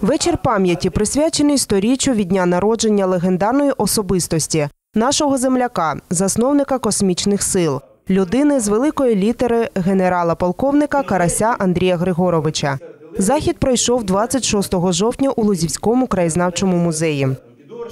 Вечір пам'яті присвячений сторіччю від дня народження легендарної особистості нашого земляка, засновника космічних сил, людини з великої літери генерала-полковника Карася Андрія Григоровича. Захід пройшов 26 жовтня у Лузівському краєзнавчому музеї.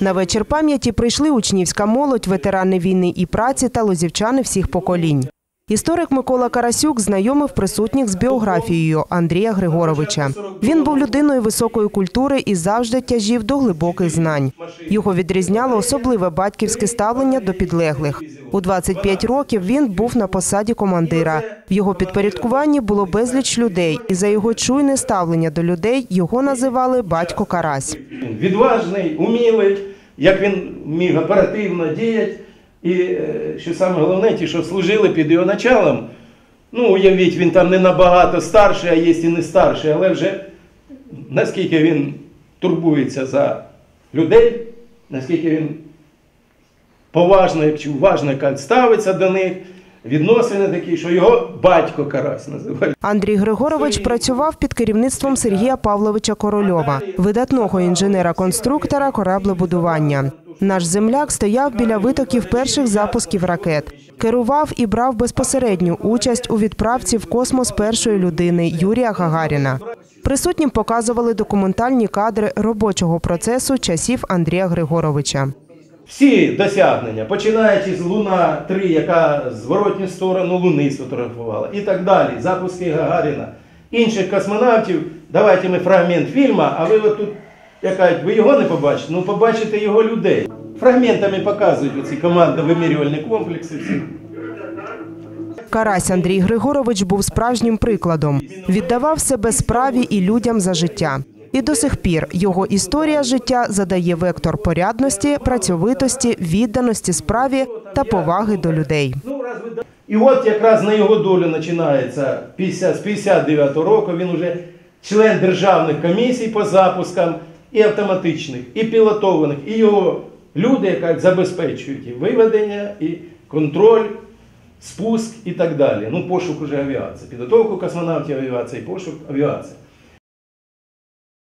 На вечір пам'яті прийшли учнівська молодь, ветерани війни і праці та лозівчани всіх поколінь. Історик Микола Карасюк знайомив присутніх з біографією Андрія Григоровича. Він був людиною високої культури і завжди тяжів до глибоких знань. Його відрізняло особливе батьківське ставлення до підлеглих. У 25 років він був на посаді командира. В його підпорядкуванні було безліч людей, і за його чуйне ставлення до людей його називали батько Карась. Відважний, умілий, як він міг оперативно діяти. І е, що саме головне, ті, що служили під його началом, ну уявіть, він там не набагато старший, а є і не старший, але вже наскільки він турбується за людей, наскільки він поважно чи уважно ставиться до них, відносини такі, що його батько Карась називають. Андрій Григорович працював під керівництвом Сергія Павловича Корольова, видатного інженера-конструктора кораблебудування. Наш земляк стояв біля витоків перших запусків ракет, керував і брав безпосередню участь у відправці в космос першої людини Юрія Гагаріна. Присутнім показували документальні кадри робочого процесу часів Андрія Григоровича. Всі досягнення, починаючи з Луна 3, яка зворотню сторону Луни сфотографувала, і так далі, запуски Гагаріна, інших космонавтів. Давайте ми фрагмент фільму, а ви от тут, як кажуть, ви його не побачите, ну побачите його людей. Фрагментами показують оці командно-вимірювальні комплекси. Всі. Карась Андрій Григорович був справжнім прикладом. Віддавав себе справі і людям за життя. І до сих пір його історія життя задає вектор порядності, працьовитості, відданості справі та поваги до людей. І от якраз на його долю починається 50, з 59 року. Він вже член державних комісій по запускам і автоматичних, і пілотованих, і його люди, які забезпечують і виведення, і контроль, спуск і так далі. Ну, пошук уже авіації, підготовку космонавтів авіації, пошук авіації.